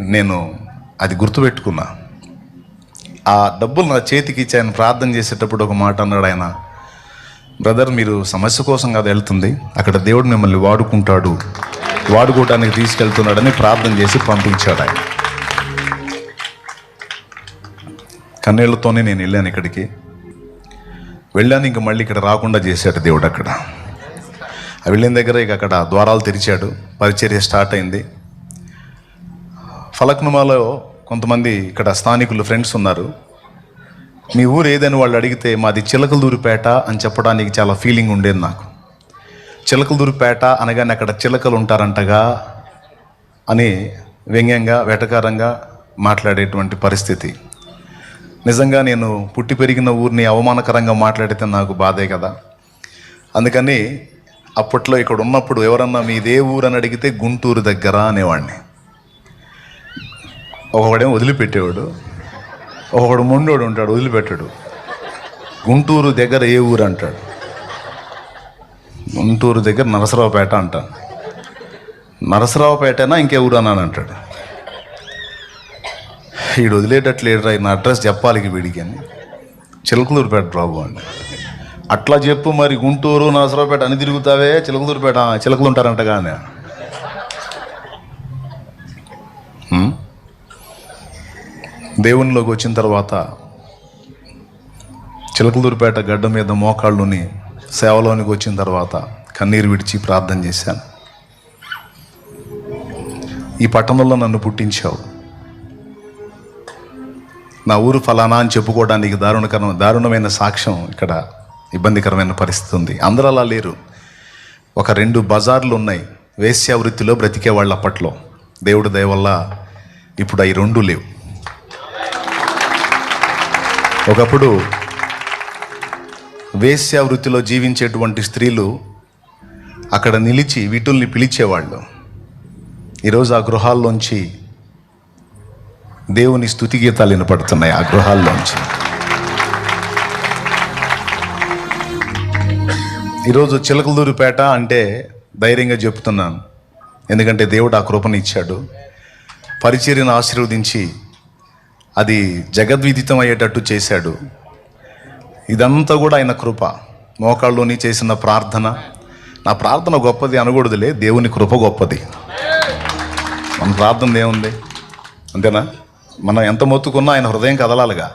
నేను అది గుర్తుపెట్టుకున్నా. ఆ డబ్బులు నా చేతికి ఇచ్చి ఆయన ప్రార్థన చేసేటప్పుడు ఒక మాట అన్నాడు ఆయన బ్రదర్ మీరు సమస్య కోసం కాదు వెళ్తుంది. అక్కడ దేవుడు మిమ్మల్ని వాడుకుంటాడు. వాడుకోవడానికి తీసుకెళ్తున్నాడని ప్రార్థన చేసి పంపించాడు ఆయన. కన్నీళ్ళతోనే నేను వెళ్ళాను ఇక్కడికి. వెళ్ళాను ఇంక మళ్ళీ ఇక్కడ రాకుండా చేశాడు దేవుడు అక్కడ. ఆ వెళ్ళిన దగ్గర ఇక అక్కడ ద్వారాలు తెరిచాడు. పరిచర్య స్టార్ట్ అయింది. ఫలక్నుమాలో కొంతమంది ఇక్కడ స్థానికులు ఫ్రెండ్స్ ఉన్నారు. మీ ఊరు ఏదని వాళ్ళు అడిగితే మాది చిలకలదూరిపేట అని చెప్పడానికి చాలా ఫీలింగ్ ఉండేది నాకు. చిలకలదూరిపేట అనగానే అక్కడ చిలకలు ఉంటారంటగా అని వ్యంగ్యంగా వెటకారంగా మాట్లాడేటువంటి పరిస్థితి. నిజంగా నేను పుట్టి పెరిగిన ఊరిని అవమానకరంగా మాట్లాడితే నాకు బాధే కదా. అందుకని అప్పట్లో ఇక్కడ ఉన్నప్పుడు ఎవరన్నా మీదే ఊరు అని అడిగితే గుంటూరు దగ్గర అనేవాడిని ఒకడేమో వదిలిపెట్టేవాడు ఒకడు మొండోడు ఉంటాడు వదిలిపెట్టాడు. గుంటూరు దగ్గర ఏ ఊరు అంటాడు? గుంటూరు దగ్గర నరసరావుపేట అంటాను. నరసరావుపేటనా ఇంకే ఊరు అని అంటాడు. వీడు వదిలేటట్లేడు నా అడ్రస్ చెప్పాలి వీడికి అని. చిలకలూరుపేట బాబు అండి. అట్లా చెప్పు మరి గుంటూరు నరసరావుపేట అని తిరుగుతావే చిలకలూరుపేట చిలకలు ఉంటారంట కానీ దేవునిలోకి వచ్చిన తర్వాత చిలకలూరుపేట గడ్డ మీద మోకాళ్ళుని సేవలోనికి వచ్చిన తర్వాత కన్నీరు విడిచి ప్రార్థన చేశాను. ఈ పట్టణంలో నన్ను పుట్టించావు. నా ఊరు ఫలానా అని చెప్పుకోవడానికి దారుణకరం దారుణమైన సాక్ష్యం ఇక్కడ ఇబ్బందికరమైన పరిస్థితి ఉంది. అందరూ అలా లేరు. ఒక రెండు బజార్లు ఉన్నాయి. వేశ్యావృత్తిలో బ్రతికే బ్రతికేవాళ్ళు అప్పట్లో దేవుడి దయవల్ల ఇప్పుడు అవి రెండు లేవు. ఒకప్పుడు వేశ్య వృత్తిలో జీవించేటువంటి స్త్రీలు అక్కడ నిలిచి వీటుల్ని పిలిచేవాళ్ళు. ఈరోజు ఆ గృహాల్లోంచి దేవుని స్థుతి గీతాలు వినపడుతున్నాయి ఆ గృహాల్లోంచి. ఈరోజు చిలకలూరుపేట అంటే ధైర్యంగా చెప్తున్నాను. ఎందుకంటే దేవుడు ఆ కృపను ఇచ్చాడు. పరిచర్యను ఆశీర్వదించి అది జగద్విదితం అయ్యేటట్టు చేశాడు. ఇదంతా కూడా ఆయన కృప. మోకాళ్ళలోని చేసిన ప్రార్థన. నా ప్రార్థన గొప్పది అనకూడదులే దేవుని కృప గొప్పది. మన ప్రార్థన ఏముంది అంతేనా? మనం ఎంత మొత్తుకున్నా ఆయన హృదయం కదలాలిగా.